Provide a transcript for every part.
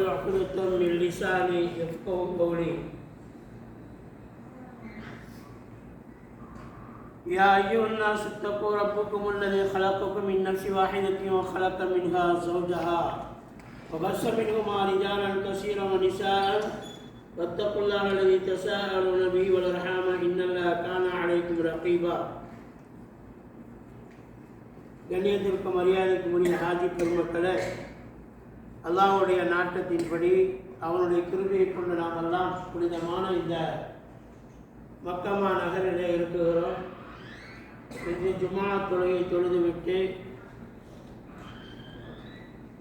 عقدة من لساني يفقه قولي يا أيها الناس اتقوا ربكم الذي خلقكم من نفس واحدة وخلق منها زوجها وبث منهما رجالا كثيرا ونساء واتقوا الله الذي تساءلون به والأرحام إن الله كان عليكم رقيبا கண்ணியத்திற்கும் மரியாதைக்கும் உரிய ஹாஜி பெருமக்களே அல்லாவுடைய நாட்டத்தின்படி அவனுடைய கிருபையை கொண்டு நாம் எல்லாம் புனிதமான இந்த மக்கமா நகரிலே இருக்குகிறோம். இன்று ஜுமா தொழுகை தொழுதுவிட்டு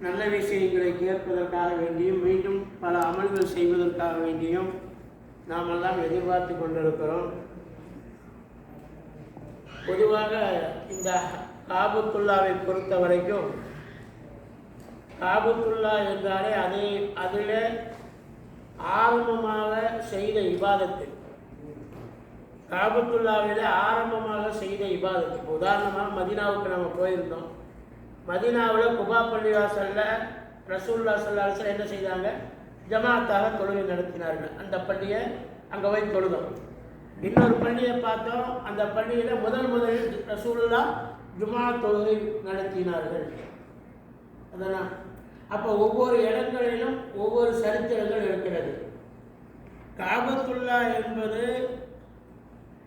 நல்ல விஷயங்களை கேட்பதற்காக வேண்டியும் மீண்டும் பல அமல்கள் செய்வதற்காக வேண்டியும் நாம் எல்லாம் எதிர்பார்த்து கொண்டிருக்கிறோம். பொதுவாக இந்த காபுத்துல்லாவை பொறுத்த வரைக்கும் காபத்துல்லா என்றாலே அதை அதில் ஆரம்பமாக செய்த இபாதத்து. காபத்துல்லாவில் ஆரம்பமாக செய்த இபாதத்து. இப்போ உதாரணமாக மதினாவுக்கு நம்ம போயிருந்தோம். மதினாவில் குபா பள்ளிவாசலில் ரசூல்லா சல்லாஹ் என்ன செய்தாங்க? ஜமாத்தாக தொழுகை நடத்தினார்கள். அந்த பள்ளியை அங்கே போய் தொழுதோம். இன்னொரு பள்ளியை பார்த்தோம். அந்த பள்ளியில் முதல் முதலில் ரசூல்லா ஜுமா தொழுகை நடத்தினார்கள். அதனால் அப்போ ஒவ்வொரு இடங்களிலும் ஒவ்வொரு சரித்திரங்கள் இருக்கிறது. காபத்துல்லா என்பது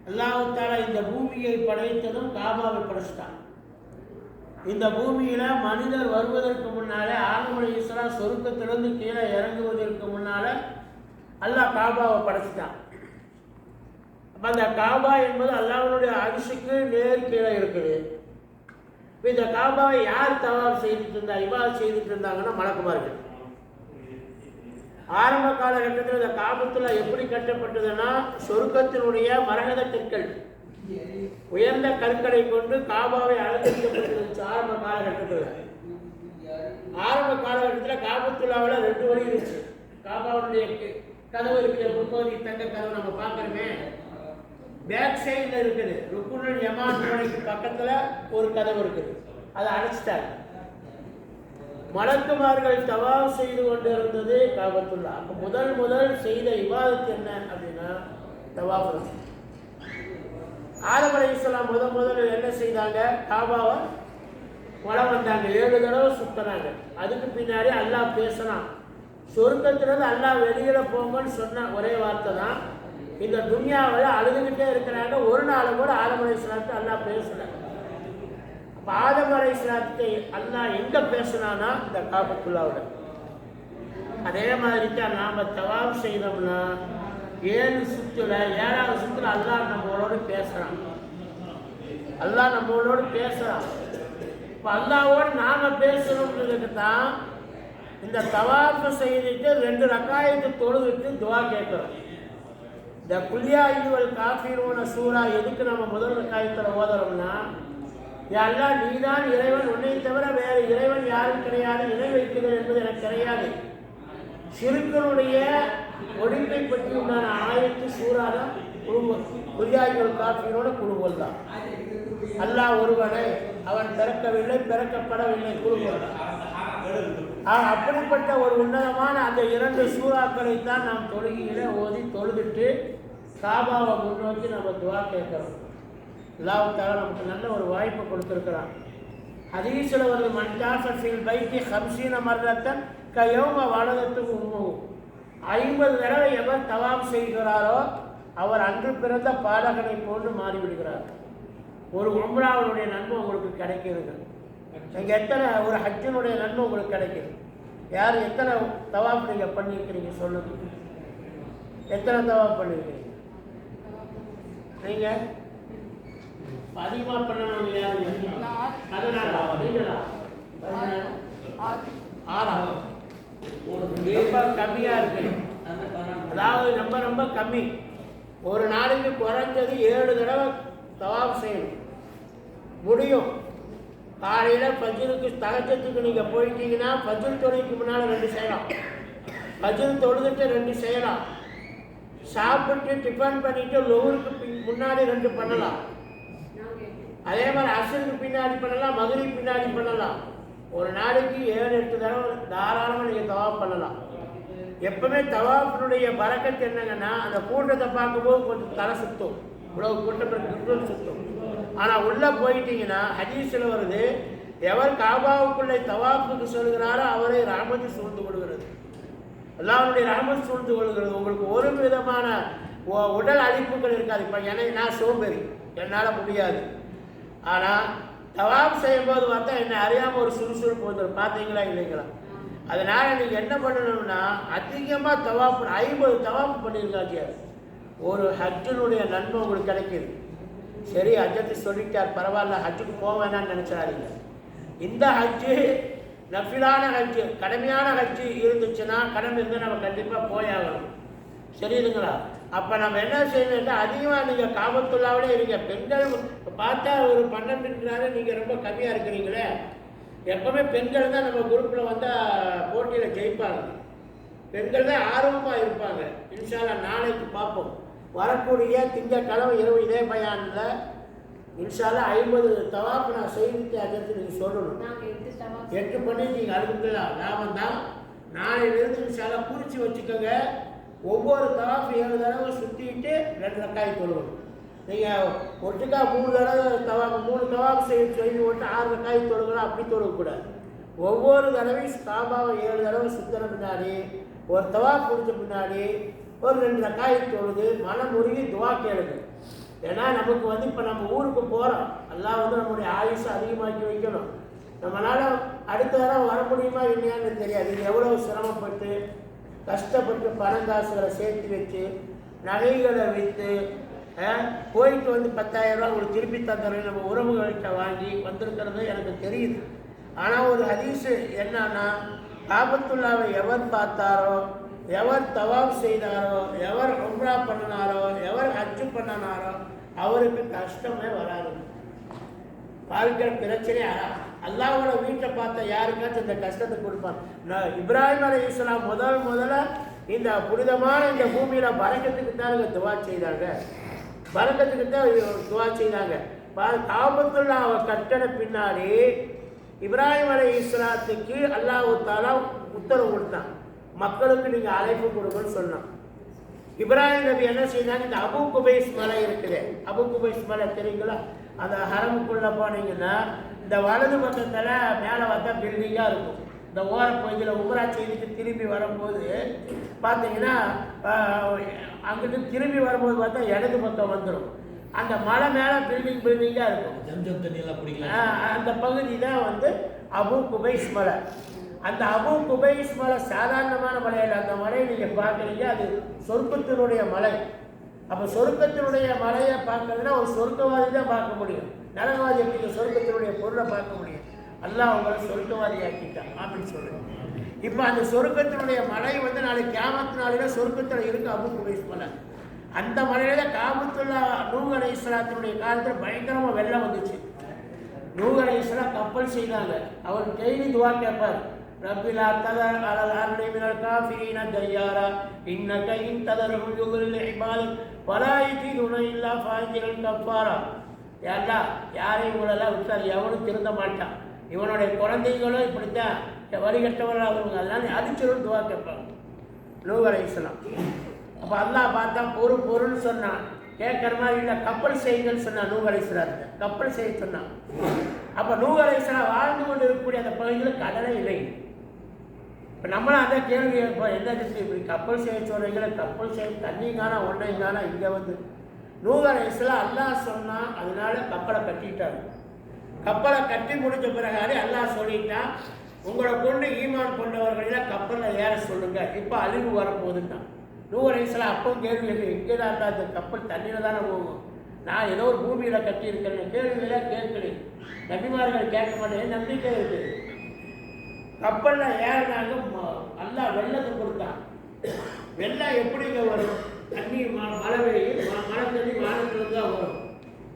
அல்லாஹால இந்த பூமியை படைத்ததும் காபாவை படைச்சிட்டான். இந்த பூமியில மனிதர் வருவதற்கு முன்னாலே ஆலமலை ஈஸ்வரா சொருக்கத்திலிருந்து கீழே இறங்குவதற்கு முன்னால அல்லாஹ் காபாவை படைச்சிட்டான். அப்போ அந்த காபா என்பது அல்லாஹ்வுடைய அரிசிக்கு நேர் கீழே இருக்குது. இப்போ இந்த காபாவை யார் தவாப் செய்துட்டு இருந்தா இவால் செய்துட்டு இருந்தாங்கன்னா மலக்குமார்கள். ஆரம்ப காலகட்டத்தில் இந்த காபத்துல எப்படி கட்டப்பட்டதுன்னா சொருக்கத்தினுடைய மரகத கற்கள் உயர்ந்த கற்களை கொண்டு காபாவை அலங்கரிக்கப்பட்டிருந்துச்சு ஆரம்ப காலகட்டத்தில். ஆரம்ப காலகட்டத்தில் காபத்துலாவில் ரெண்டு வழி இருந்துச்சு. காபாவுடைய கதவு இருக்குது முப்பது தங்க கதவு நம்ம பார்க்குறோமே. பேக் சைடில் இருக்குது. ருக்குனுல் யமான் முனைக்கு பக்கத்தில் ஒரு கதவு இருக்குது. அதை அடைச்சிட்டாங்க மலக்குமார்கள் தவா செய்து கொண்டு இருந்தது காபத்துல்லா. அப்போ முதல் முதல் செய்த விவாதத்து என்ன அப்படின்னா தவா ஆதம் அலை இஸ்லாம் முத முதல்ல என்ன செய்தாங்க? காபாவை வளம் வந்தாங்க. ஏழு தடவை சுத்தினாங்க. அதுக்கு பின்னாடி அல்லாஹ் பேசினான் சொர்க்கத்திலிருந்து அல்லாஹ் வெளியில போங்கன்னு சொன்ன ஒரே வார்த்தை தான் இந்த துன்யாவில் அழுதுகிட்டே இருக்கிறாங்க. ஒரு நாள் கூட ஆதம் அலை இஸ்லாத்தை அல்லாஹ் பேசல அப்போ ஆதம் அலை இஸ்லாத்தை அல்லாஹ் எங்க பேசினானா இந்த காபத்துல்லாவோட அதே மாதிரி தான் நாம் தவாப் செய்தோம்னா ஏழு சுற்றுல ஏழாவது சுற்றுல அல்லாஹ் நம்மளோட பேசுகிறான் அல்லாஹ் நம்மளோட பேசுகிறான் இப்போ அல்லாவோடு நாம் பேசணுன்றதுக்கு தான் இந்த தவாப்பு செய்துட்டு ரெண்டு ரக்காயத்தை தொழுதுட்டு துவா கேட்குறோம். இந்த குல்யா இதுவல் காஃபிரோன சூறா எதுக்கு நம்ம முதல் காயத்தில் ஓதுறோம்னா எல்லாம் நீதான் இறைவன் உன்னை தவிர வேறு இறைவன் யாரும் கிடையாது இணை வைக்கிறது என்பது எனக்கு கிடையாது. சிறுக்கனுடைய ஒழுங்கை பற்றி உண்டான ஆயத்து சூறாதான் குழுவல் குல்யாய்கள் காஃபியோட குழுவல் தான் அல்லாஹ் ஒருவனை அவன் பிறக்கவில்லை பிறக்கப்படவில்லை குழுவல் தான் அப்படிப்பட்ட ஒரு உன்னதமான அந்த இரண்டு சூறாக்களை தான் நாம் தொழுகையில ஓதி தொழுதுட்டு காபாவை முன்னோக்கி நம்ம துவா கேட்கிறோம். அல்லாவுக்காக நமக்கு நல்ல ஒரு வாய்ப்பு கொடுத்துருக்கிறான். ஹதீஸில் ஒரு மண்டாஃபில் பைத்தி ஹம்சீன மரணத்தன் கையோம வலதத்துக்கு உண்மவும் ஐம்பது தடவை எவர் தவாம் செய்கிறாரோ அவர் அன்று பிறந்த பாடகனை போன்று மாறிவிடுகிறார். ஒரு உம்ராவனுடைய நன்மை உங்களுக்கு கிடைக்கிறது. நீங்கள் எத்தனை ஒரு ஹஜ்ஜினுடைய நன்மை உங்களுக்கு கிடைக்குது? யார் எத்தனை தவாப் நீங்கள் பண்ணியிருக்கிறீங்க சொல்லுங்க. எத்தனை தவாப் பண்ணியிருக்கிறீங்க? நீங்கள் அதிகமாக பண்ணணும் இல்லையா பதினாலா ரொம்ப கம்மியாக இருக்கு. அதாவது ரொம்ப ரொம்ப கம்மி. ஒரு நாளைக்கு குறைஞ்சது ஏழு தடவை தவாப் செய்யணும். முடியும். காலையில் பஜ்ருக்கு தகச்சத்துக்கு நீங்கள் போயிட்டீங்கன்னா பஜ்ர் தொழிலுக்கு முன்னால் ரெண்டு செய்யலாம். பஜ்ர் தொழுதுட்டு ரெண்டு செய்யலாம். சாப்பிட்டு டிஃபன் பண்ணிட்டு லோவருக்கு முன்னாடி ரெண்டு பண்ணலாம். அதே மாதிரி அசருக்கு பின்னாடி பண்ணலாம் மதுரை பின்னாடி பண்ணலாம். ஒரு நாளைக்கு ஏழு எட்டு தடவை தாராளமாக நீங்கள் தவாப் பண்ணலாம். எப்பவுமே தவாஃபினுடைய பறக்கத்து என்னங்கன்னா அந்த கூட்டத்தை பார்க்கும்போது கொஞ்சம் தலை சுத்தும். இவ்வளவு கூட்டம் சுத்தம். ஆனால் உள்ளே போயிட்டீங்கன்னா ஹதீஸில் வருது எவர் காபாவுக்குள்ளே தவாஃபுக்கு சொல்கிறாரோ அவரை ராமதி சூழ்ந்து கொள்கிறது. அல்லாவுடைய ரஹமத் சூழ்ந்து கொள்கிறது. உங்களுக்கு ஒரு விதமான உடல் அழிப்புகள் இருக்காது. இப்போ எனக்கு நான் சோம்பேறி. என்னால் முடியாது. ஆனால் தவாப் செய்யும்போது பார்த்தா என்னை அறியாமல் ஒரு சுறுசுறுப்பு வந்துடும் பார்த்தீங்களா இல்லைங்களா? அதனால் நீங்கள் என்ன பண்ணணும்னா அதிகமாக தவாப் ஐம்பது தவாப் பண்ணியிருக்காங்க ஒரு ஹஜ்ஜினுடைய நன்மை உங்களுக்கு கிடைக்கிது. சரி ஹஜ்ஜத்தை சொல்லிட்டார் பரவாயில்ல ஹஜ்ஜுக்கு போக வேணாம்னு நினச்சாதீங்க இந்த ஹஜ்ஜு நஃபிலான ஹஜ்ஜு கடமையான ஹஜ்ஜு இருந்துச்சுன்னா கடமை இருந்து நம்ம கண்டிப்பாக போயாகணும் சரிதுங்களா அப்போ நம்ம என்ன செய்யணும்னா அதிகமாக நீங்கள் காபத்துள்ளாவிலே இருங்க. பெண்கள் பார்த்தா ஒரு பன்னெண்டுனால நீங்கள் ரொம்ப கம்மியாக இருக்கிறீங்களே. எப்பவுமே பெண்கள் தான் நம்ம குரூப்பில் வந்தால் போட்டியில் ஜெயிப்பாங்க. பெண்கள் தான் ஆர்வமாக இருப்பாங்க. இன்ஷால்லாம் நாளைக்கு பார்ப்போம். வரக்கூடிய திங்கட்கிழமை இரவு இதே பயானில் இன்ஷால்லா ஐம்பது தவாப்பு நான் செய்து அதற்கு நீங்கள் சொல்லணும். எட்டு பண்ணி நீங்கள் அழுகுலாம் லாபம் தான் நாளையிலிருந்து இன்ஷால்லா குறித்து வச்சுக்கோங்க. ஒவ்வொரு தவாஃப் ஏழு தடவை சுற்றிட்டு ரெண்டு ரக்காய் தொழுவணும் நீங்கள் ஒட்டுக்கா மூணு தடவை தவாப் மூணு தவாப் செய்ய செய்து விட்டு ஆறு ரக்காய் தொழுகலாம் அப்படி தொழுகக்கூடாது. ஒவ்வொரு தடவையும் காபாவை ஏழு தடவை சுத்தின பின்னாடி ஒரு தவாப் முடிஞ்ச பின்னாடி ஒரு ரெண்டு ரக்காய் தொழுது மனம் உருகி துவா கேளுங்க. ஏன்னா நமக்கு வந்து இப்போ நம்ம ஊருக்கு போகிறோம் எல்லாம் வந்து நம்முடைய ஆயுஷை அதிகமாக்கி வைக்கணும். நம்மளால் அடுத்த தடவை வர முடியுமா இல்லையான்னு தெரியாது. இது எவ்வளோ சிரமப்பட்டு கஷ்டப்பட்டு பணம் காசுகளை சேர்த்து வச்சு நகைகளை விற்று போயிட்டு வந்து பத்தாயிரம் ரூபா உங்களுக்கு திருப்பி தந்துடுறேன் நம்ம உறவுகள்கிட்ட வாங்கி வந்திருக்கிறது எனக்கு தெரியுது. ஆனால் ஒரு ஹதீஸு என்னன்னா ஆபத்துல்லாவை எவர் பார்த்தாரோ எவர் தவாப் செய்தாரோ எவர் உம்ரா பண்ணினாரோ எவர் ஹஜ்ஜு பண்ணினாரோ அவருக்கு கஷ்டமே வராது. வாழ்க்கிற பிரச்சனை அல்லாவோட வீட்டை பார்த்த யாருக்காச்சும் இந்த கஷ்டத்தை கொடுப்பான் நான் இப்ராஹிம் அலி இஸ்லாம் முதல் முதல்ல இந்த புனிதமான இந்த பூமியில் பறக்கத்துக்கு தான் இவங்க துவா செய்தாங்க. பறக்கத்துக்கு தான் துவா செய்தாங்க. காபத்துள்ள அவ கட்டண பின்னாடி இப்ராஹிம் அலி இஸ்லாத்துக்கு அல்லாஹு தாலா உத்தரவு கொடுத்தான். மக்களுக்கு நீங்க அழைப்பு கொடுங்கன்னு சொன்னான். இப்ராஹிம் நபி என்ன செய்தாங்க? இந்த அபு குபைஸ் மலை இருக்குது. அபு குபைஸ் மலை தெரியுங்களா? அந்த ஹரமுக்குள்ள போனீங்கன்னா இந்த வலது பக்கத்தில் மேலே பார்த்தா பில்டிங்காக இருக்கும். இந்த ஓர பகுதியில் உமரா திரும்பி வரும்போது பார்த்தீங்கன்னா அங்கிட்டு திரும்பி வரும்போது பார்த்தா இடது பக்கம் வந்துடும் அந்த மலை மேலே பில்டிங் பில்டிங்காக இருக்கும். ஜம்ஜம் தண்ணியெல்லாம் குடிக்கலாம். ஆஹ் அந்த பகுதி தான் வந்து அபு குபைஸ் மலை. அந்த அபு குபைஸ் மலை சாதாரணமான மலை இல்லை அந்த மலையை நீங்கள் பார்க்குறீங்க அது சொர்க்கத்தினுடைய மலை. அப்போ சொர்க்கத்தினுடைய மலையை பார்க்கறதுனா ஒரு சொர்க்கவாதி தான் பார்க்க முடியும். நரகவாதி எப்படி சொர்க்கத்தினுடைய பொருளை பார்க்க முடியும்? அல்லாஹ் அவங்களை சொர்க்கவாதி ஆக்கிட்டான் அப்படின்னு சொல்லுவேன் இப்போ அந்த சொர்க்கத்தினுடைய மலை வந்து நாளைக்கு கேமத்து நாளையில சொர்க்கத்தில் இருக்கு அபு குபைஸ் மலை. அந்த மலையில காபத்துல்லா நூஹ் அலை இஸ்லாத்தினுடைய காலத்தில் பயங்கரமாக வெள்ளம் வந்துச்சு. நூஹ் அலை இஸ்லாம் கப்பல் செய்தாங்க. அவர் டெய்லி துவா கேட்பார். ரப்பிலா تذر على الأرض من الكافرين ديارا. إنك إن تذرهم يضل இபாதக் ولا يجدون إلا ஃபாஜிரன் கஃபாரா யாரா யாரையும் இவங்களெல்லாம் விட்டார் எவனும் திருந்த மாட்டான். இவனுடைய குழந்தைகளும் இப்படித்தான். வரிகட்டவர்கள் அவங்க அதனால அடிச்சிடும் துவா கேட்பாங்க. நூஹ் அலை இஸ்லாம் அப்போ அல்லாஹ் பார்த்தா பொறு பொருள்னு சொன்னான். கேட்குற மாதிரி இல்லை கப்பல் செய்யுங்கன்னு சொன்னான் நூஹ் அலைஸ்வரார்ட்ட கப்பல் செய்ய சொன்னான். அப்போ நூஹ் வாழ்ந்து கொண்டு இருக்கக்கூடிய அந்த பகுதியில் கடலை இல்லை. இப்போ நம்மளும் அந்த கேள்வி கேட்போம் என்ன திருப்பி இப்படி கப்பல் செய்ய சொல்கிறீங்களே கப்பல் செய்ய தண்ணி ஒன்றைங்கானா இங்கே வந்து. நூறு வயசில் அல்லாஹ் சொன்னால் அதனால கப்பலை கட்டிட்டாரு. கப்பலை கட்டி முடிச்ச பிறகாலே அல்லா சொல்லிட்டான் உங்களை கொண்டு ஈமான் கொண்டவர்களெல்லாம் கப்பலில் ஏற சொல்லுங்கள் இப்போ அழிவு வரப்போகுதுன்னா. நூறு வயசில் அப்போ கேள்வி கேட்கு எங்கே தான் இந்த கப்பல் தண்ணியில் தானே போகும்? நான் ஏதோ ஒரு பூமியில் கட்டியிருக்கிறேன். கேள்வியெல்லாம் கேட்கணும் நபிமார்கள் கேட்க மாட்டேன் நம்பிக்கை இருக்குது கப்பலில் ஏறினாங்க ம- வெள்ளத்தை கொடுத்தான். வெள்ளம் எப்படிங்க வரும்? தண்ணி மழை பெய்யும் மழை தண்ணி வானத்துலேருந்து தான் வரும்.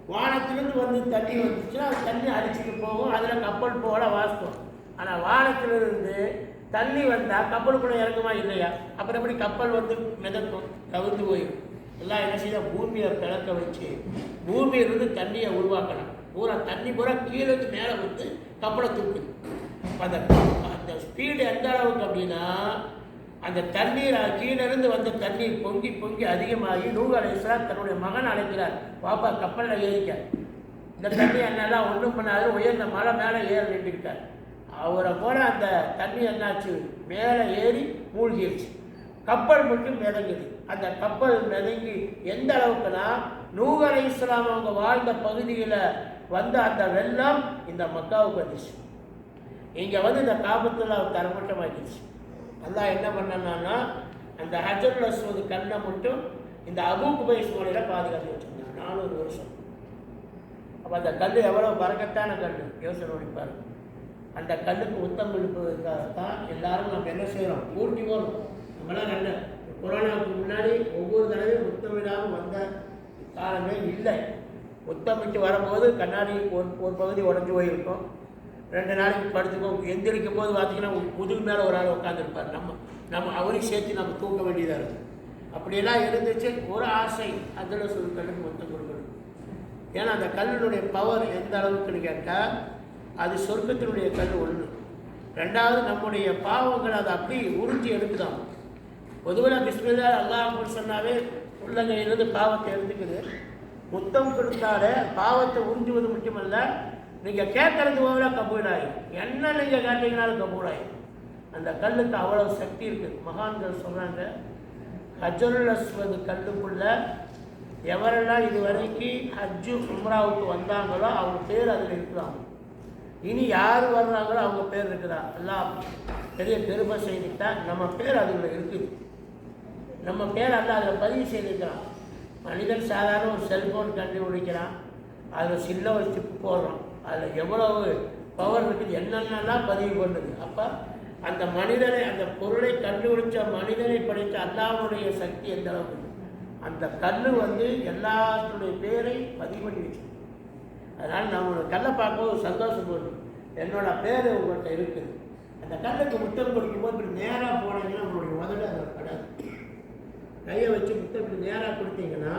வானத்திலேருந்து வந்து தண்ணி வந்துச்சுன்னா அது தண்ணி அடிச்சுட்டு போகும். அதில் கப்பல் போல வாஸ்தவம். ஆனால் வானத்திலிருந்து தண்ணி வந்தால் கப்பலுக்குள்ளே இறங்குமா இல்லையா? அப்புறம் எப்படி கப்பல் வந்து மிதக்கும்? கவிழ்ந்து போயிடும். எல்லாம் என்ன செய்ய பூமியை பிளக்க வச்சு பூமியிலிருந்து தண்ணியை உருவாக்கணும் பூரா தண்ணி பூரா கீழே மேலே வந்து கப்பலை தூக்குது. அப்ப அந்த ஸ்பீடு எந்த அளவுக்கு அப்படின்னா அந்த தண்ணீர் கீழிருந்து வந்த தண்ணீர் பொங்கி பொங்கி அதிகமாகி நூறு அலைஸ்லாம் தன்னுடைய மகன் அழைக்கிறார். பாப்பா கப்பலில் ஏறிக்க. இந்த தண்ணி என்னெல்லாம் ஒன்றும் பண்ணாது உயர்ந்த மலை மேலே ஏறி நின்றுக்கிட்டார் அவரை போல அந்த தண்ணி என்னாச்சு? மேலே ஏறி மூழ்கிடுச்சு கப்பல் மட்டும் மிதங்குது. அந்த கப்பல் மிதங்கி எந்த அளவுக்குன்னா நூஹ் இஸ்லாம் அவங்க வாழ்ந்த பகுதியில் வந்த அந்த வெள்ளம் இந்த மக்காவுக்கு வந்துச்சு. இங்கே வந்து இந்த காபத்தில் அவர் தரமட்டமாகிடுச்சு அல்லாஹ் என்ன பண்ணனான்னா அந்த ஹஜருல் அஸ்வது கண்ணை மட்டும் இந்த அபு குபைஸ் மலையில் பாதுகாத்து வச்சுருந்தாங்க நானூறு வருஷம். அப்போ அந்த கல் எவ்வளோ பறக்கத்தான கல் யோசனை பண்ணி பாருங்க. அந்த கல்லுக்கு உத்தம் எழுப்புவதற்காக தான் எல்லாரும் நம்ம என்ன செய்கிறோம் ஊட்டி போகிறோம் நம்மளாம் கண்ட கொரோனாவுக்கு முன்னாடி ஒவ்வொரு தடவையும் உத்தமிடாமல் வந்த காலமே இல்லை. முத்தமிட்டு வரும்போது கண்ணாடி ஒரு ஒரு பகுதி உடஞ்சி போயிருக்கும். ரெண்டு நாளைக்கு படுத்துக்கோ. எந்திரிக்கும் போது பார்த்தீங்கன்னா முதுகு மேலே ஒரு ஆள் உட்காந்துருப்பார் நம்ம நம்ம அவரையும் சேர்த்து நம்ம தூக்க வேண்டியதாக இருக்கும். அப்படியெல்லாம் இருந்துச்சு. ஒரு ஆசை. அதில் சொல்லி மொத்தம் கொடுக்கணும். ஏன்னா அந்த கல்லினுடைய பவர் எந்த அளவுக்குன்னு கேட்டால் அது சொர்க்கத்தினுடைய கல் ஒன்று ரெண்டாவது நம்முடைய பாவங்கள் அதை அப்படி உறிஞ்சி எடுக்குதாம் பொதுவில் பிஸ்மில்லா அல்லாஹ் சொன்னாவே உள்ளங்கையிலிருந்து பாவத்தை எடுத்துக்குது. முத்தம் கொடுத்தாலே பாவத்தை உறிஞ்சுவது முக்கியமல்ல நீங்கள் கேட்கறது போல கபூலாயும் என்ன நீங்கள் கேட்டீங்கனாலும் கபூலாயும் அந்த கல்லுக்கு அவ்வளவு சக்தி இருக்குது மகான்கள் சொல்கிறாங்க ஹஜருல் அஸ்வது கல்லுக்குள்ள எவரெல்லாம் இது வரைக்கும் ஹஜ்ஜு உம்ராவுக்கு வந்தாங்களோ அவங்க பேர் அதில் இருக்கிறாங்க இனி யார் வர்றாங்களோ அவங்க பேர் இருக்குதா எல்லாம் பெரிய பெருமை செய்துட்டா நம்ம பேர் அதில் இருக்குது நம்ம பேர் அல்ல அதில் பதிவு செய்திருக்கிறான். மனிதன் சாதாரண ஒரு செல்ஃபோன் கண்டுபிடிக்கிறான். அதில் சின்ன ஒரு சிப்பு போடுறோம் அதில் எவ்வளவு பவர் இருக்குது என்னென்னலாம் பதிவு பண்ணுது? அப்போ அந்த மனிதனை அந்த பொருளை கண்டுபிடிச்ச மனிதனை படைத்த அல்லாவுடைய சக்தி எந்த அளவுக்கு? அந்த கல் வந்து எல்லாத்துடைய பேரை பதிவு பண்ணி வச்சு அதனால் நான் உங்களை கல்லை பார்க்கும்போது சந்தோஷப்படும் என்னோட பேர் உங்கள்கிட்ட இருக்குது. அந்த கல்லுக்கு முத்தம் கொடுக்கும்போது இப்படி நேராக போனீங்கன்னா உங்களுடைய உதடு அதில் படாது. கையை வச்சு முத்தம் இப்படி நேராக கொடுத்தீங்கன்னா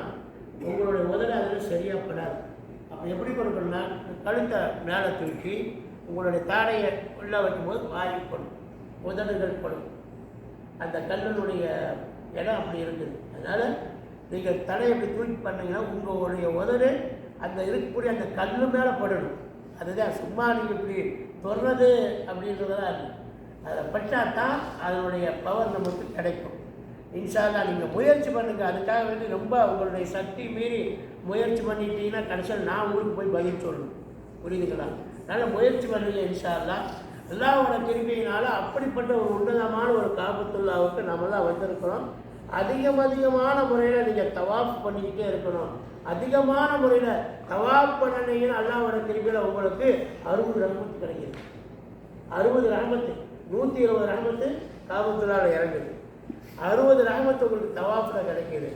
உங்களுடைய உதடு அதில் சரியாக படாது. அது எப்படி கொடுக்கணும்னா கழுத்தை மேலே தூக்கி உங்களுடைய தாடையை உள்ளே வைக்கும்போது வாய் படும். உதடுகள் படும். அந்த கல்லினுடைய இடம் அப்படி இருக்குது. அதனால் நீங்கள் தலையை இப்படி தூக்கி பண்ணீங்கன்னா உங்களுடைய உதடு அந்த இருக்கக்கூடிய அந்த கல் மேலே படணும். அதுதான் சும்மா நீங்கள் இப்படி தொடுறது அப்படின்றதெல்லாம் இருக்குது அதை பட்டால் தான் அதனுடைய பவர் நமக்கு கிடைக்கும். இன்ஷால்லா நீங்கள் முயற்சி பண்ணுங்கள் அதுக்காக வேண்டி ரொம்ப உங்களுடைய சக்தி மீறி முயற்சி பண்ணிட்டீங்கன்னா கடைசியில் நான் ஊருக்கு போய் பதில் சொல்லணும். புரியுதுங்களா? அதனால் முயற்சி பண்ணுங்க இன்ஷால்லா அல்லாவோட கிருபையினால அப்படிப்பட்ட ஒரு உன்னதமான ஒரு காபத்துல்லாவுக்கு நம்ம தான் வந்திருக்கிறோம். அதிகம் அதிகமான முறையில் நீங்கள் தவாஃப் பண்ணிக்கிட்டே இருக்கணும். அதிகமான முறையில் தவாஃப் பண்ணினீங்கன்னா அல்லாவோட திருப்பியில் உங்களுக்கு அறுபது ரகமத்து கிடைக்கிது. அறுபது ரகமத்து நூற்றி இருபது ரகமத்து காபத்துல்லால இறங்குது. அறுபது ரகமத்து உங்களுக்கு தவாஃபில் கிடைக்கிது.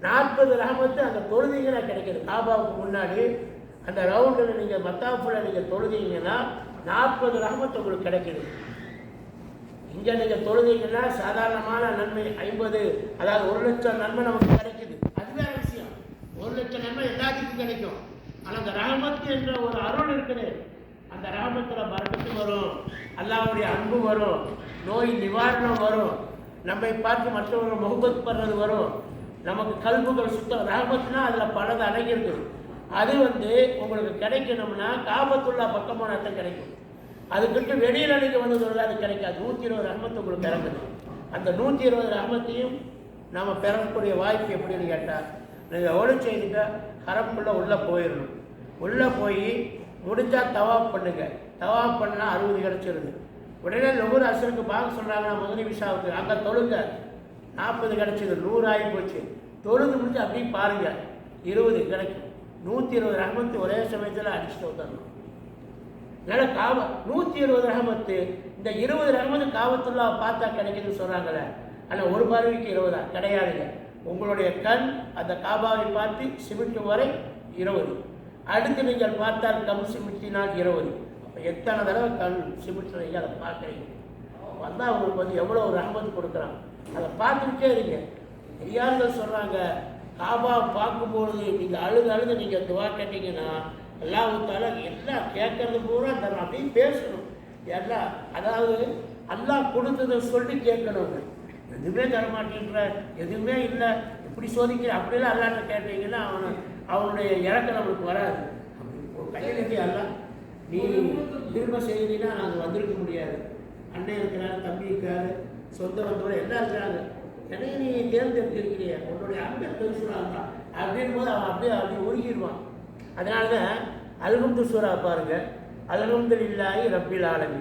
நாற்பது ரகமத்து அந்த தொழுதிங்கன்னா கிடைக்கிது. காபாவுக்கு முன்னாடி அந்த ரவுண்டில் நீங்கள் மத்தாஃபில் நீங்கள் தொழுதிங்கன்னா நாற்பது ரகமத்து உங்களுக்கு கிடைக்கிது. இங்கே நீங்கள் தொழுதிங்கன்னா சாதாரணமான நன்மை ஐம்பது அதாவது ஒரு லட்சம் நன்மை நமக்கு கிடைக்கிது. அது விஷயம். ஒரு லட்சம் நன்மை எல்லாத்துக்கும் கிடைக்கும். ஆனால் அந்த ரகமத்து என்ற ஒரு அருள் இருக்குது. அந்த ரகமத்தில் பறக்கத்து வரும். அல்லாவுடைய அன்பு வரும். நோய் நிவாரணம் வரும். நம்மை பார்த்து மற்றவர்கள் முகபத் படுறது வரும். நமக்கு கல்புகள் சுத்தம் ரகமத்துனா அதில் பலது அடங்கியிருக்கு அது வந்து உங்களுக்கு கிடைக்கணும்னா காபத்துள்ளா பக்கமான அர்த்தம் கிடைக்கும். அதுக்கிட்ட வெளியில் நீங்கள் வந்து அது கிடைக்காது. நூற்றி இருபது ரகமத்து உங்களுக்கு இறங்குது அந்த நூற்றி இருபது ரகமத்தையும் நாம் பெறக்கூடிய வாய்ப்பு எப்படின்னு கேட்டால் நீங்கள் ஒளி செய்துங்க ஹரப்புள்ள உள்ளே போயிடணும் உள்ளே போய் முடிஞ்சால் தவாப் பண்ணுங்க. தவாப் பண்ணால் அறுபது கிடச்சிருது. உடனே ஒவ்வொரு அரசருக்கு பார்க்க சொல்கிறாங்கன்னா மதுரை விசாவுக்கு. அங்கே தொழுங்க. நாற்பது கிடச்சிது நூறு ஆகி போச்சு. தொழுது முடிஞ்சு அப்படியே பாருங்க. இருபது கிடைக்கும். நூற்றி இருபது ரகமத்து ஒரே சமயத்தில் அடிச்சுட்டு வந்துடணும். அதனால் காவ நூற்றி இருபது ரகமத்து. இந்த இருபது ரகமத்து காவத்துல்லா பார்த்தா கிடைக்குதுன்னு சொல்கிறாங்களே ஆனால் ஒரு பார்வைக்கு இருபதா? கிடையாதுங்க. உங்களுடைய கண் அந்த காபாவை பார்த்து சிமிட்டும் வரை இருபது. அடுத்து நீங்கள் பார்த்தால் கம் சிமிட்டினால் இருபது. எத்தனை தடவை கண் சிமிட்டுறீங்க அதை பார்க்குறீங்க? வந்தால் அவங்களுக்கு வந்து எவ்வளோ ஒரு ரஹமத்து கொடுக்குறான். அதை பார்த்துக்கிட்டே இருங்க. பெரியார்கள் சொல்கிறாங்க காபா பார்க்கும்பொழுது நீங்கள் அழுது அழுது நீங்கள் துவா கேட்டீங்கன்னா அல்லாஹால எல்லாம் கேட்கறது பூரா தரணும் அப்படின்னு பேசணும். எல்லாம் அதாவது அல்லா கொடுத்ததை சொல்லி கேட்கணுங்க எதுவுமே தரமாட்டேன்ற எதுவுமே இல்லை. இப்படி சோதிக்கிற அப்படிலாம் அல்லாட்ட கேட்டீங்கன்னா அவனை அவனுடைய இறக்கம் நம்மளுக்கு வராது. அப்படி கையெழுத்தி அல்ல நீ திரும்ப செய்தீங்கன்னா நாங்கள் வந்திருக்க முடியாது. அண்ணன் இருக்கிறாரு தம்பி இருக்காரு சொந்த வந்தவரை எல்லாம் இருக்கிறாங்க. என்னையும் நீ தேர்ந்தெடுத்திருக்கிறிய உன்னுடைய அன்பை பெருசுறாங்க. அப்படின் போது அவன் அப்படியே அப்படியே உருகிடுவான் அதனால தான் அல்ஹம்து சூரா பாருங்க. அல்ஹம்து இல்லாயி ரப்பில் ஆலமி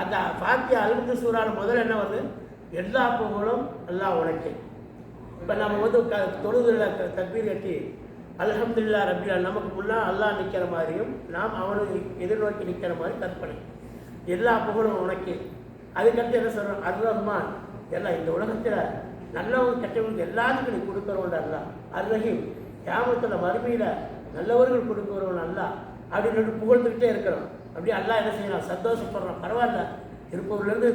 அந்த பாத்தியா அல்ஹம்து சூறால முதல்ல என்ன வருது? எல்லா புகழும் எல்லாம் உனக்கே. இப்போ நம்ம வந்து க தொழுதுல தக்பீர் கட்டி அலஹம்துல்லா ரப்பில் நமக்கு முன்னால் அல்லாஹ் நிற்கிற மாதிரியும் நாம் அவனை எதிர்நோக்கி நிற்கிற மாதிரி கற்பனை. எல்லா புகழும் உனக்கு. அதுக்கடுத்து என்ன சொல்கிறோம் அர்ரஹ்மான். எல்லாம் இந்த உலகத்தில் நல்லவங்க கெட்டவங்களுக்கு எல்லாத்துக்கும் நீ கொடுக்குறவன் அல்ல அர் கிராமத்தில் மறுமையில் நல்லவர்கள் கொடுக்குறவன் அல்ல அப்படின்னு புகழ்ந்துக்கிட்டே இருக்கிறோம் அப்படியே அல்லா என்ன செய்யலாம் சந்தோஷப்படுறோம் பரவாயில்ல. இருப்பவர்லேருந்து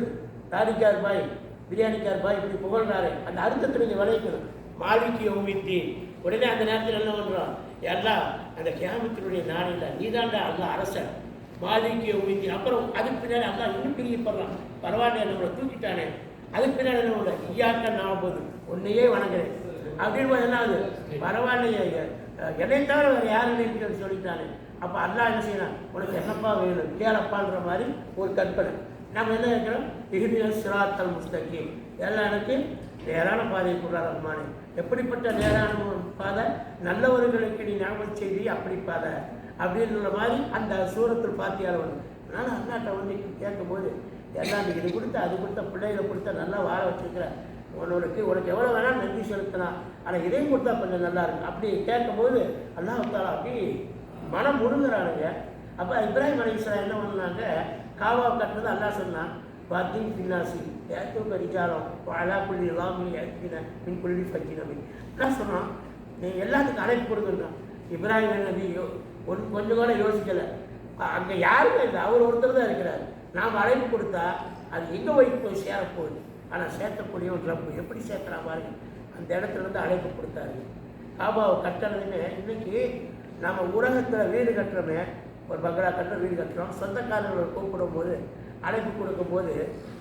தாடிக்கார் பாய் பிரியாணிக்கார் பாய் இப்படி புகழ்றாரு. அந்த அர்த்தத்தை நீங்கள் விளைவிக்கணும் மாலிக்கு ஓமித்தீன் உடனே அந்த நேரத்தில் என்ன பண்ணுறோம் எல்லாம் அந்த கியாமத்தினுடைய நாளில் நீதாண்டா அல்லா அரசன். மாலிக்கு உயிர்த்தி அப்புறம் அதுக்கு பின்னாடி அல்லா இன்னும் பிரியப்படுறான் பரவாயில்ல நம்மளை தூக்கிட்டானே. அதுக்கு பின்னாடி என்ன பண்ண ஐயாக்க நான் போது உன்னையே வணங்குறேன். அப்படின்னு போது என்ன ஆகுது? பரவாயில்லையே என்னை தவிர வேறு யாரும் இருக்கிறது சொல்லிட்டானே. அப்போ அல்லா என்ன செய்யணும் உனக்கு என்னப்பா வேணும்? கேளப்பான்ற மாதிரி ஒரு கற்பனை. நம்ம என்ன இருக்கிறோம் இஹ்தின சிராத்தல் முஸ்தகி எல்லாம் எனக்கு நேரான பாதையை கொடுறார் ரஹ்மானே எப்படிப்பட்ட நேரான பாதை? நல்லவர்களுக்கு நீ ஞாபகம் செய்தி அப்படி பாதை. அப்படின்ற மாதிரி அந்த சூரத்தில் பாத்தியால் வந்து அதனால் அண்ணாட்ட வந்து கேட்கும்போது எல்லாம் இது கொடுத்த அது கொடுத்த பிள்ளைகளை கொடுத்த நல்லா வாழ வச்சிருக்கிற உனக்கு உனக்கு எவ்வளோ வேணாலும் நன்றி செலுத்தலாம். ஆனால் இதையும் கொடுத்தா கொஞ்சம் நல்லா இருக்கும். அப்படி கேட்கும்போது அல்லா தாலா அப்படி மனம் முழுங்குறானுங்க அப்போ இப்ராஹிம் அலிஸ்லாம் என்ன பண்ணாங்க? காவா கட்டுறது அல்லா சொன்னான் பாத்தின் பின்னாசி ஏத்தோ கரிஜாலம் அலா புள்ளி லாமி ஏத்தின மின் புள்ளி ஃபக்கினமி என்ன சொன்னான் நீ எல்லாத்துக்கும் அழைப்பு கொடுக்குறான் இப்ராஹிம் நபி ஒரு கொஞ்சம் கூட யோசிக்கலை. அங்கே யாருமே இல்லை. அவர் ஒருத்தர் தான் இருக்கிறார். நாம் அழைப்பு கொடுத்தா அது எங்கே போய் போய் சேரப்போகுது? ஆனால் சேர்த்தக்கூடிய ஒரு ரப்பு எப்படி சேர்க்கலாம் பாருங்க. அந்த இடத்துலேருந்து அழைப்பு கொடுத்தாரு. காபாவை கட்டணுன்னு இன்னைக்கு நம்ம உலகத்தில் வீடு கட்டுறோமே. ஒரு பங்களா கட்டுற வீடு கட்டுறோம். சொந்தக்காரர்களை கூப்பிடும் போது அழைப்பு கொடுக்கும்போது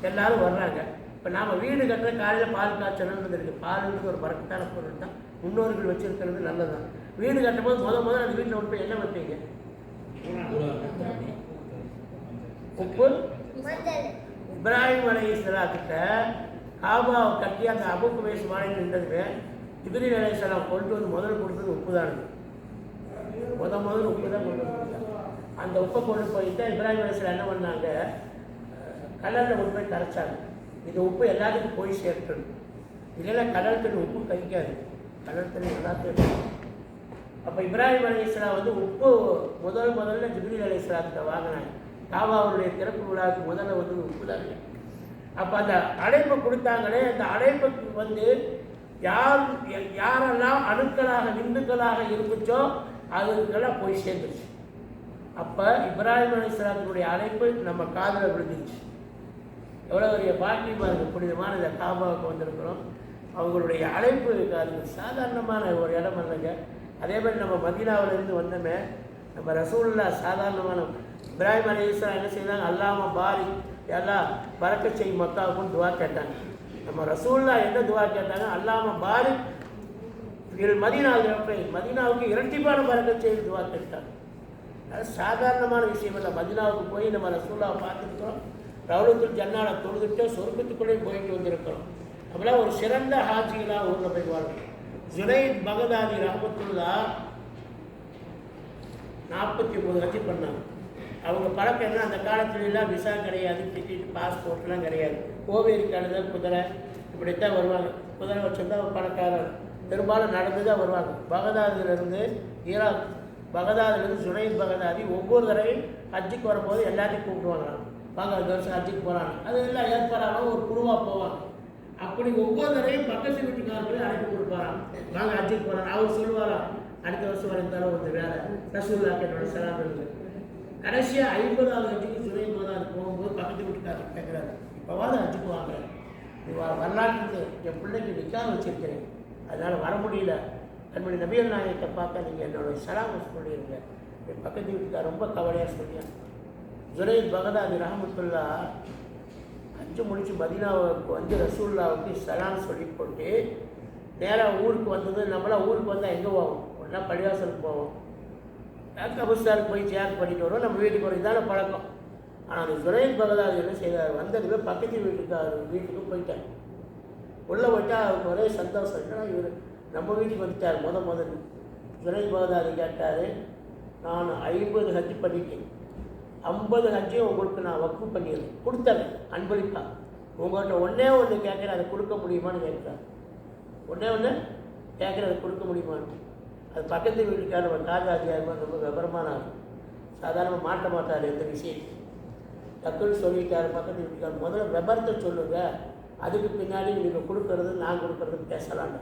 எல்லாரும் வர்றாங்க. இப்போ நாம் வீடு கட்டுற காலையில் பால் காய்ச்சணும்னு இருக்குது பாலுக்கு ஒரு பறக்கத்தான பொருள் தான். முன்னோர்கள் வச்சிருக்கிறது நல்லதுதான். வீடு கட்டும்போது முத முதல்ல அந்த வீட்டில் கொண்டு போய் என்ன வைப்பீங்க? உப்பு. இப்ராஹிம் அலை கிட்ட காபாவை கட்டி அந்த அபுக்கு வயசு மாநிலம் நின்றதுமே அலை இஸ்லாம் கொண்டு வந்து முதல்ல கொடுத்தது உப்பு தான் முத முதல் உப்பு தான் கொண்டு வந்து அந்த உப்பை கொண்டு போயிட்டு இப்ராஹிம் அலைசலாம் என்ன பண்ணாங்க? கடலில் கொண்டு போய் கரைச்சாங்க. இந்த உப்பு எல்லாத்துக்கும் போய் சேர்க்கணும் இல்லைன்னா கடல் உப்பு கழிக்காது. கடல் எல்லாத்தையும் அப்போ இப்ராஹிம் அலையாம் வந்து உப்பு முதல் முதல்ல ஜிப்ரீல் அலையாத்திட்ட வாங்கினாங்க. காபாவுடைய திறப்பு விழாவுக்கு முதல்ல வந்து உப்பு தாங்க அப்போ அந்த அழைப்பை கொடுத்தாங்களே அந்த அழைப்புக்கு வந்து யார் யாரெல்லாம் அணுக்களாக விந்துக்களாக இருந்துச்சோ அதுக்கெல்லாம் போய் சேர்ந்துச்சு அப்போ இப்ராஹிம் அலிஸ்லாத்தினுடைய அழைப்பு நம்ம காதில் விழுந்துச்சு எவ்வளோ பெரிய பாக்கியமாக இருக்குது புனிதமான இந்த காபாவுக்கு வந்திருக்கிறோம். அவங்களுடைய அழைப்பு அது சாதாரணமான ஒரு இடம் இல்லைங்க அதே மாதிரி நம்ம மதினாவிலேருந்து வந்தோமே நம்ம ரசூல்லா சாதாரணமான இப்ராஹிம் அலி இஸ்லாம் என்ன செய்தாங்க? அல்லாம பாரி எல்லாம் பறக்க செய் மக்காவுக்கும் துவா கேட்டாங்க. நம்ம ரசூல்லா என்ன துவா கேட்டாங்க? அல்லாம பாரி இதில் மதினாவுக்கு இரட்டிப்பான பறக்க செய்து துவா கேட்டாங்க. அது சாதாரணமான விஷயம் இல்லை. மதினாவுக்கு போய் நம்ம ரசூல்லாவை பார்த்துருக்கோம் ரவுலத்துல் ஜன்னால தொழுதுட்டு சொர்க்கத்துக்குள்ளே போயிட்டு வந்திருக்கிறோம். அப்படிலாம் ஒரு சிறந்த ஹாஜிகளாக ஊரில் போய் வாழ்க்கை ஜுனைத் பகதாதி ரஹமத்துல்லா நாற்பத்தி ஒம்பது ஹஜ் பண்ணாங்க. அவங்க பழக்கம் என்ன? அந்த காலத்துலலாம் விசா கிடையாது டிக்கெட் பாஸ்போர்ட்லாம் கிடையாது. கோவேரி கழுத குதிரை இப்படித்தான் வருவாங்க. குதிரை வச்சுருந்தா பணக்காரர் பெரும்பாலும் நடந்து தான் வருவாங்க. பகதாதிலிருந்து ஈராக் பகதாதுலேருந்து சுனைத் பகதாதி ஒவ்வொரு தடவையும் ஹஜ்ஜுக்கு வரும்போது எல்லாத்தையும் கூப்பிடுவாங்க வாங்க இந்த வருஷம் ஹஜ்ஜுக்கு போகிறாங்க அது எல்லாம் ஏற்பாடாக ஒரு குழுவாக போவாங்க. அப்படி ஒவ்வொருத்தரையும் பக்கத்து வீட்டுக்காரர்களையும் அழைப்பு கொடுப்பாராம். வாங்க ஹஜ்ஜுக்கு போகிறாங்க அவர் சொல்லுவாராம் அடுத்த வருஷம் வரைந்தாலும் தர வேலை. ரசூல்லா கேட்டோட சலாம் இருக்கு. கடைசியாக ஐம்பதாவது ஹஜ்ஜுக்கு சுனைத் பகதாது போகும்போது பக்கத்து வீட்டுக்காரர் கேட்குறாரு இப்போவாது ஹஜ்ஜுக்கு வாங்குறேன் இது வரலாற்றுக்கு என் பிள்ளைக்கு நிற்காம வச்சிருக்கிறேன். அதனால் வர முடியல. கண்மணி நபியல் நாயகத்தை பார்க்க நீங்கள் என்னோட சலாம சொல்லிடுங்க என் பக்கத்து வீட்டுக்கார் ரொம்ப கவலையாக சொல்லியான் ஜுனைத் பகதாதி ரஹமத்துல்லா அஞ்சு முடிச்சு மதினாவுக்கு வந்து ரசூல்லாவுக்கு சலாம் சொல்லி போட்டு நேராக ஊருக்கு வந்தது நம்மளாம் ஊருக்கு வந்தால் எங்கே போவோம்? ஒன்றா பள்ளிவாசலுக்கு போவோம். கபுஸ்தாருக்கு போய் சேர் பண்ணிட்டு வரோம் நம்ம வீட்டுக்கு வரும். இதான பழக்கம். ஆனால் அந்த ஜுரைன் பகதாதி என்ன செய்தார்? வந்ததுமே பக்கத்து வீட்டுக்கார் வீட்டுக்கு போயிட்டார். உள்ளே போயிட்டால் அவருக்கு ஒரே சந்தோஷம். என்னன்னா இவர்? நம்ம வீட்டுக்கு வந்துட்டார். முத முதல்ல. ஜுரைன் பகதாதி கேட்டார் நான் ஐம்பது ஹஜ் பண்ணிட்டேன். ஐம்பது ஹஜ்ஜையும் உங்களுக்கு நான் வக்கு பண்ணிடுறேன். கொடுத்தேன். அன்பளிப்பா. உங்கள்கிட்ட ஒன்றே ஒன்று கேட்குறேன் அதை கொடுக்க முடியுமான்னு கேட்குறாரு. ஒன்றே ஒன்று கேட்குறேன் அதை கொடுக்க முடியுமான்னு. அது பக்கத்து வீட்டுக்கார நம்ம காஜாதியார் மாதிரி ரொம்ப விவரமான ஆள். சாதாரணமாக மாட்ட மாட்டார் எந்த விஷயத்தையும் டக்குன்னு சொல்லிட்டாரு பக்கத்து வீட்டுக்கார முதல்ல விபரத்தை சொல்லுங்க. அதுக்கு பின்னாடி நீங்கள் கொடுக்கறது நான் கொடுக்கறது பேசலான்னு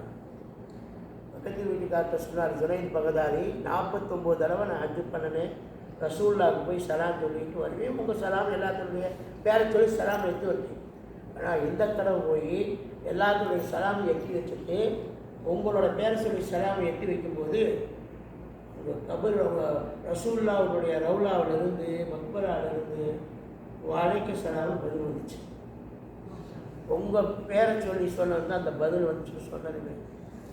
பக்கத்து வீட்டுக்கார்ட்ட சொன்னார் ஜுனைத் பகதாரி நாற்பத்தொம்போது தடவை நான் ஹஜ்ஜு பண்ணினேன் ரசூல்லாவுக்கு போய் சலாம் சொல்லிட்டு வருவேன் உங்கள் சலாம் எல்லாத்துடைய பேரை சொல்லி சலாம் எடுத்து வந்தேன். ஆனால் இந்த தடவை போய் எல்லாத்துடைய சலாம் எட்டி வச்சுட்டு உங்களோட பேரை சொல்லி சலாம் எட்டி வைக்கும்போது உங்கள் கபர் உங்கள் ரசூல்லாவுடைய ரவுலாவிலிருந்து மக்பராவிலிருந்து வாழைக்கு சலாம் பதில் வந்துச்சு. உங்கள் பேரை சொல்லி சொன்னது தான் அந்த பதில் வந்துச்சு சொன்னதுமே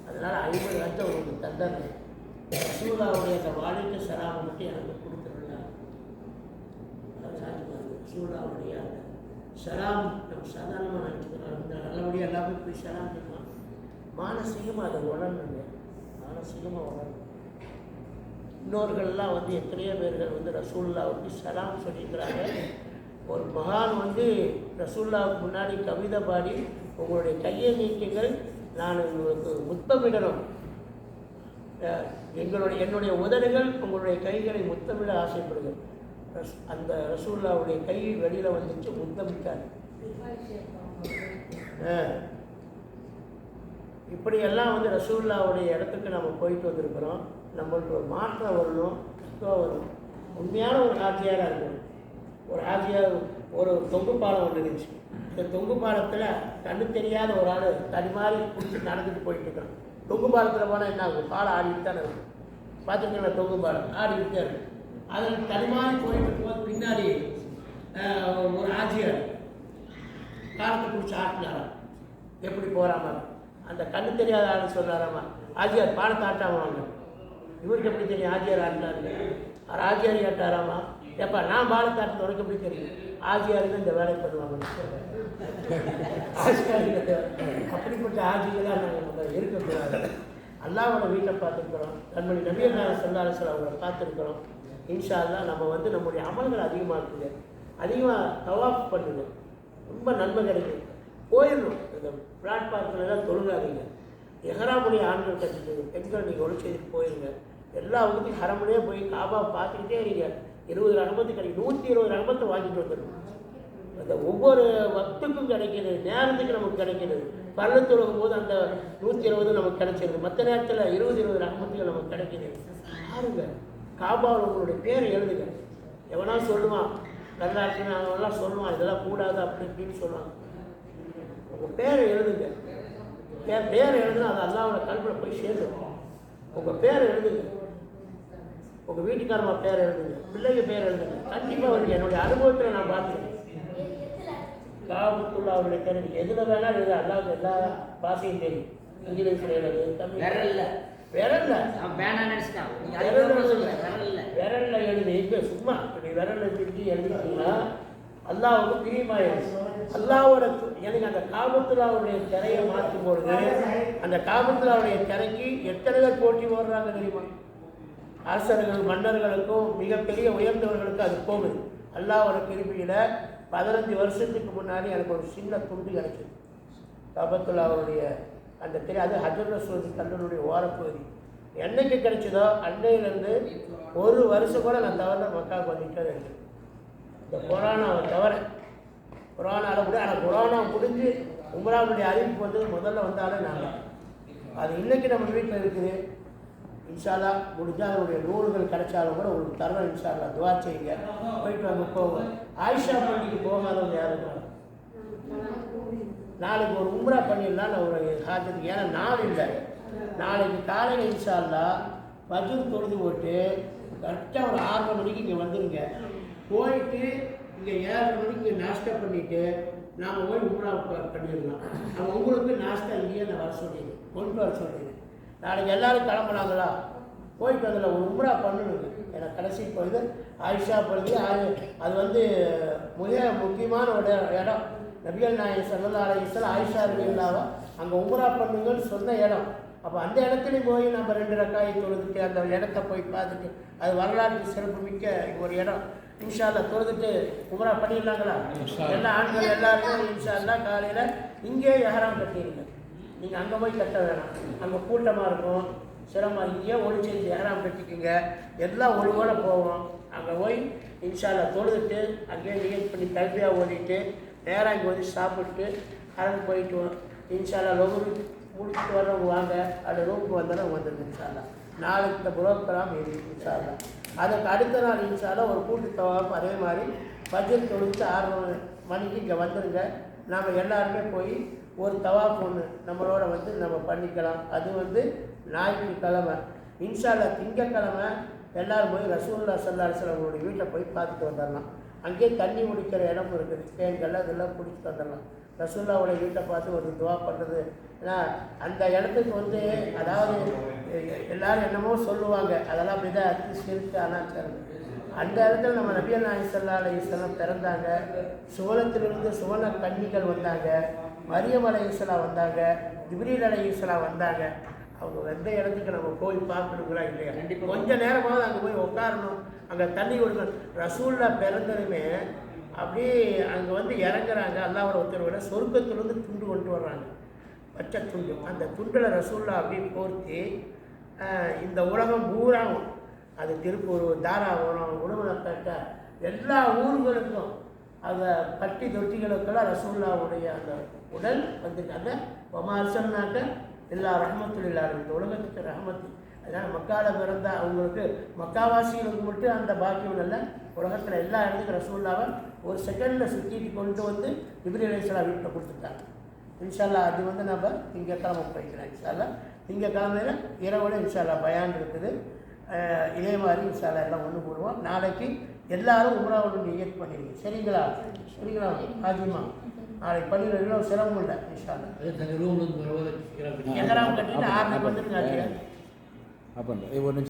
அதனால் ஐம்பது லட்சம் உங்களுக்கு தந்தது ரசூல்லாவுடைய அந்த வாழைக்கு சலாமை மட்டும் எனக்கு ரசூலாவுடைய அந்த சலாம் நம்ம சாதாரணமாக நினச்சிக்கிறோம் நல்லபடியாக எல்லாமே போய் சலாம் பண்ணலாம் மானசீகமாக அதை உணரணுங்க மானசீகமாக உணரணும் இன்னொருகள்லாம் வந்து எத்தனையோ பேர்கள் வந்து ரசூல்லாவுக்கு சலாம் சொல்லியிருக்கிறாங்க ஒரு மகான் வந்து ரசூல்லாவுக்கு முன்னாடி கவிதை பாடி உங்களுடைய கையை நீக்கங்கள் நான் உங்களுக்கு முத்தமிடணும் எங்களுடைய என்னுடைய உதடுகள் உங்களுடைய கைகளை முத்தமிட ஆசைப்படுங்கள் ரஸ் அந்த ரசூல்லாவுடைய கை வெளியில் வந்துச்சு முத்தமிட்டார். இப்படியெல்லாம் வந்து ரசூல்லாவுடைய இடத்துக்கு நம்ம போயிட்டு வந்திருக்கிறோம். நம்மளுக்கு ஒரு மாற்றம் வரணும் தத்துவம் வரணும். உண்மையான ஒரு ஆட்சியாராக இருக்கணும். ஒரு ஆட்சியார் ஒரு தொங்கு பாலம் ஒன்று இருந்துச்சு. இந்த தொங்கு பாலத்தில் கண்ணு தெரியாத ஒரு ஆள் தடிமாறி பிடிச்சி நடந்துட்டு போயிட்டு தொங்கு பாலத்தில் போனால் என்ன ஆகும்? பாலம் ஆடிட்டு தான் இருக்கும். பார்த்துருக்கீங்களா? தொங்கு பாலம் ஆடிக்கிட்டு தான் இருக்கும். அதில் தடுமாறி போயிட்டு இருக்கும்போது பின்னாடி ஒரு ஆட்சியார் காலத்தை பிடிச்சி ஆட்டினாராம். எப்படி போகிறாமா அந்த கண்ணு தெரியாத ஆள் சொன்னாராமா ஆஜியார் பாடத்தை ஆட்டாம வாங்க. இவருக்கு எப்படி தெரியும் ஆஜியார் ஆட்டினாருங்க அவர் ஆஜியார் கேட்டாராமா எப்பா நான் பாடத்தை ஆட்டு உனக்கு எப்படி தெரியும்? ஆஜியாருக்கு இந்த வேலை பண்ணுவாங்க ஆஜியாருக்கு அப்படிப்பட்ட ஆஜிகளாக நாங்கள் இருக்கக்கூடாது. அல்லாவோட வீட்டை பார்த்துருக்குறோம். நம்முடைய நபியர் சொல்லாரசல் அவங்கள பார்த்துருக்குறோம். இன்ஷால்லாம் நம்ம வந்து நம்முடைய அமல்கள் அதிகமாக இருக்குது அதிகமாக தவாப் பண்ணுது ரொம்ப நன்மை கிடைக்கும். போயிடணும். இந்த பிளாட்பார்க்கில் எல்லாம் தொழுகாதீங்க. எஹராமுடைய ஆண்கள் கட்டிட்டு பெண்கள் நீங்கள் ஒழிச்சதுக்கு போயிருங்க. எல்லா வகுப்பையும் ஹரமுனையே போய் காபா பார்த்துக்கிட்டே இருங்க. இருபது ரகமத்து கிடைக்கும். நூற்றி இருபது ரகமத்தை வாங்கிட்டு வந்துடும் அந்த ஒவ்வொரு வக்துக்கும் கிடைக்கிது. நேரத்துக்கு நமக்கு கிடைக்கிறது பள்ளத்து தொழுகும் போது அந்த நூற்றி இருபது நமக்கு கிடைச்சிருது. மற்ற நேரத்தில் இருபது இருபது ரகமத்துகள் நமக்கு கிடைக்கிது. பாருங்கள் காபாவில் உங்களுடைய பேரை எழுதுங்க. எவனா சொல்லுவான் நல்லா இருக்குன்னு சொல்லுவான் இதெல்லாம் கூடாது அப்படி இப்படின்னு சொல்லுவாங்க. உங்கள் பேரை எழுதுங்க. பேர் பேரை எழுதுனா அது அல்லாவோட கல்வியில் போய் சேர்ந்துடும் உங்கள் பேரை எழுதுங்க. உங்கள் வீட்டுக்காரமா பேர் எழுதுங்க. பிள்ளைங்க பேர் எழுதுங்க. கண்டிப்பாக வருங்க. என்னுடைய அனுபவத்தில் நான் பார்த்துருக்கேன் காபத்துல்லா அவருடைய பேர் எதில் வேணாலும் எழுது அல்லாவுக்கு எல்லா பாசையும் தெரியும். இங்கிலீஷில் எழுது தமிழ் இல்லை விரல்ல. வேணாம்னு நினைச்சிட்டான். விரல்ல விரல்ல. எழுதி இங்க சும்மா இப்படி விரல்ல பிரிச்சு எழுதிட்டீங்கன்னா அல்லாவுக்கு பிரியமாயிடும் அல்லாவோட எனக்கு அந்த காபத்துலாவுடைய திரையை மாற்றும் பொழுது அந்த காபத்துலாவுடைய திரைக்கு எத்தனை பேர் போட்டி ஓடுறாங்க தெரியுமா? அரசர்கள் மன்னர்களுக்கும் மிகப்பெரிய உயர்ந்தவர்களுக்கும் அது போகுது. அல்லாவோட கிருபியில் பதினஞ்சு வருஷத்துக்கு முன்னாடி எனக்கு ஒரு சின்ன துண்டு கிடைச்சது. காபத்துல்லாவுடைய அந்த திரை அது ஹஜர் ரசூதி கல்லூரிய ஓரப்பகுதி. என்னைக்கு கிடைச்சதோ அன்னையிலேருந்து ஒரு வருஷம் கூட நான் தவிர மக்காவுக்கு வந்துட்டே இருக்கு இந்த கொரோனாவை தவிர கொரோனாவில் கூட ஆனால் கொரோனா முடிஞ்சு உமராவுடைய அறிவிப்பு வந்தது முதல்ல வந்தாலே நாங்கள் அது இன்னைக்கு நம்ம வீட்டில் இருக்குது. இன்ஷாலா முடிஞ்சால் அதனுடைய நூல்கள் கிடைச்சாலும் கூட உங்களுக்கு தரணும் இன்ஷால்லா துவா செய்யுங்க. போயிட்டு வாங்க போவோம். ஆயிஷா பள்ளிக்கு போகாதவங்க யாரும் நாளைக்கு ஒரு உம்ரா பண்ணிடலாம் நான் ஒரு ஹாஜத்துக்கு. ஏன்னா நாள் இல்லை. நாளைக்கு காலையில் இன்ஷால்லா வஜூர் தொழுது போட்டு கரெக்டாக ஒரு ஆறரை மணிக்கு இங்கே வந்துடுங்க போயிட்டு இங்கே ஏழரை மணிக்கு நாஷ்டா பண்ணிவிட்டு நாம் போய் உம்ரா பண்ணிடலாம். அவன் உங்களுக்கு நாஷ்டா இல்லையே நான் வர சொல்லிடு கொண்டு வர சொல்லிடு நாளைக்கு எல்லோரும் கிளம்புனாங்களா? போயிட்டு அதில் ஒரு உம்ரா பண்ணணுங்க. எனக்கு கடைசி பொழுது ஆயிஷா பொழுது அது வந்து மிக முக்கியமான ஒரு இடம். நபிகள் நாயகம் சல்லா அலையம் ஆயிஷா ரவில்லாவா அங்கே உம்ரா பண்ணுங்கன்னு சொன்ன இடம். அப்போ அந்த இடத்துலையும் போய் நம்ம ரெண்டு ரக்காயை தொழுதுட்டு அந்த இடத்த போய் பார்த்துட்டு அது வரலாற்று சிறப்பு மிக்க ஒரு இடம். இன்ஷால்லா தொழுதுட்டு உம்ரா பண்ணிடலாங்களா? எல்லா ஆண்கள் எல்லாருமே இன்ஷால்லா காலையில் இங்கே எஹராம் கட்டிடுங்க. நீங்கள் அங்கே போய் கட்ட வேணாம். அங்கே கூட்டமாக இருக்கும். சிரமம் இங்கேயே ஒளி செஞ்சு எஹராம் கட்டிக்குங்க. எல்லாம் ஒழுங்கோட போவோம். அங்கே போய் இன்ஷால்லா தொழுதுட்டு அங்கேயே நிகழ்ச்சி பண்ணி கல்வியாக ஓடிட்டு நேராக இங்கே வந்து சாப்பிட்டு கடந்து போயிட்டு வா. இன்ஷால்லா லோகு முடிச்சுட்டு வரவங்க வாங்க. அந்த ரூமுக்கு வந்தாலும் வந்துடுங்க இன்ஷால்லா நாளைக்கு இந்த புரோக்கராம் இருக்குது இன்ஷால்லா அதுக்கு அடுத்த நாள் இன்ஷால்லா ஒரு கூட்டு தவாப்பு அதே மாதிரி பட்ஜெட் தொழுத்து ஆறு மணிக்கு இங்கே வந்துடுங்க நாம் எல்லாருமே போய் ஒரு தவா ஒன்று நம்மளோட வந்து நம்ம பண்ணிக்கலாம். அது வந்து ஞாயிற்றுக்கிழமை. இன்ஷால்லா திங்கக்கிழமை எல்லாரும் போய் ரசூல்லா சல்லா அவங்களுடைய வீட்டில் போய் பார்த்துட்டு வந்துடலாம் அங்கேயே தண்ணி குடிக்கிற இடம் இருக்குது. தேன்கள் அதெல்லாம் குடிச்சிட்டு வந்துடலாம். ரசூல்லாவுடைய வீட்டை பார்த்து ஒரு துவா பண்ணுறது. ஏன்னா அந்த இடத்துக்கு வந்து அதாவது எல்லாரும் என்னமோ சொல்லுவாங்க. அதெல்லாம் வித அத்து சிறுக்கு அனாச்சாரம். அந்த இடத்துல நம்ம நபியல் நாயகம் சல்லா அலையம் பிறந்தாங்க. சுவனத்திலிருந்து சுவன கன்னிகள் வந்தாங்க. மரியம் அலையுஸ்லாம் வந்தாங்க. ஜிப்ரீல் அலையுஸ்லாம் வந்தாங்க. அவங்க எந்த இடத்துக்கு நம்ம போய் பார்க்கணுங்களா இல்லையா? கண்டிப்பா. கொஞ்ச நேரமாவது அங்கே போய் உட்காரணும். அங்கே தண்ணி கொடுக்க ரசூல்லா பிறந்ததுமே அப்படியே அங்கே வந்து இறங்குறாங்க. அல்லாவோட உத்தரவில் சொர்க்கத்துலேருந்து துண்டு கொண்டு வர்றாங்க. பச்சை துண்டு. அந்த துண்டில் ரசூல்லா அப்படியே போர்த்தி இந்த உலகம் பூராவும் அது திருப்பூர் தாராபுரம் உடுமலைப்பேட்டை எல்லா ஊர்களுக்கும் அந்த பட்டி தொட்டிகளுக்கெல்லாம் ரசூல்லாவுடைய அந்த உடல் வந்திருக்காங்க ஒமாசன்னாக்க எல்லா ரஹமத்துல் இந்த உலகத்துக்கு ரஹமத்து. ஏன்னா மக்காவில் பிறந்த அவங்களுக்கு மக்காவாசிகளுக்கு மட்டும் அந்த பாக்கியம் அல்ல. உலகத்தில் எல்லா இடத்துக்கும் ரசூல்லாவை ஒரு செகண்டில் சுற்றிட்டு கொண்டு வந்து இப்ரி அலிஸ்லா வீட்டில் கொடுத்துருக்காங்க இன்ஷால்லா அது வந்து நம்ம இங்கே திங்கக்கிழமை படிக்கிறோம் இன்ஷால்லா. திங்கக்கிழமையில் இரவோட இன்ஷால்லா பயான் இருக்குது. இதே மாதிரி இன்ஷால்லா எல்லாம் ஒன்று போடுவோம். நாளைக்கு எல்லாரும் உமராவோட நியத் பண்ணிடுங்க. சரிங்களா? சரிங்களா? ஆஜிமா நாளைக்கு பள்ளியில் சிரமம் இல்லை இன்ஷால்லா. எகராம் கட்டிட்டு ஆறு வந்துருங்க அப்போ ஒரு நிமிஷம்